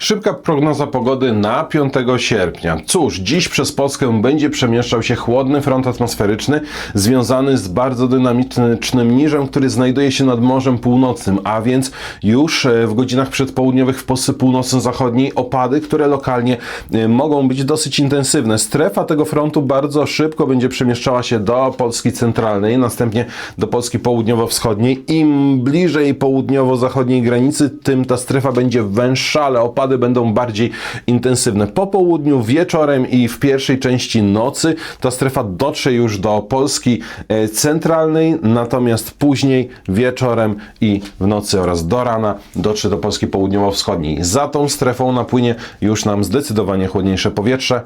Szybka prognoza pogody na 5 sierpnia. Cóż, dziś przez Polskę będzie przemieszczał się chłodny front atmosferyczny związany z bardzo dynamicznym niżem, który znajduje się nad Morzem Północnym, a więc już e, w godzinach przedpołudniowych w Polsce północno-zachodniej opady, które lokalnie e, mogą być dosyć intensywne. Strefa tego frontu bardzo szybko będzie przemieszczała się do Polski centralnej, następnie do Polski południowo-wschodniej. Im bliżej południowo-zachodniej granicy, tym ta strefa będzie węższa, ale opady będą bardziej intensywne. Po południu, wieczorem i w pierwszej części nocy ta strefa dotrze już do Polski e, centralnej, natomiast później wieczorem i w nocy oraz do rana dotrze do Polski południowo-wschodniej. Za tą strefą napłynie już nam zdecydowanie chłodniejsze powietrze.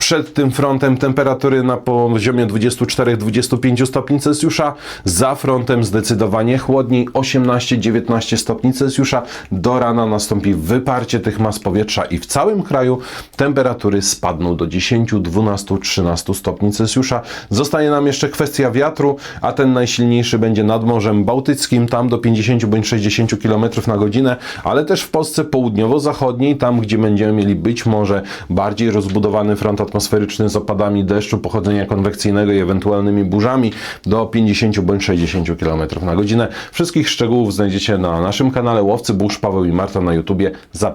Przed tym frontem temperatury na poziomie 24-25 stopni Celsjusza, za frontem zdecydowanie chłodniej 18-19 stopni Celsjusza. Do rana nastąpi wyparcie tych mas powietrza i w całym kraju temperatury spadną do 10, 12, 13 stopni Celsjusza. Zostaje nam jeszcze kwestia wiatru, a ten najsilniejszy będzie nad Morzem Bałtyckim, tam do 50 bądź 60 km na godzinę, ale też w Polsce południowo-zachodniej, tam gdzie będziemy mieli być może bardziej rozbudowany front atmosferyczny z opadami deszczu pochodzenia konwekcyjnego i ewentualnymi burzami do 50 bądź 60 km na godzinę. Wszystkich szczegółów znajdziecie na naszym kanale Łowcy Burz, Paweł i Marta na YouTubie. Zapraszam.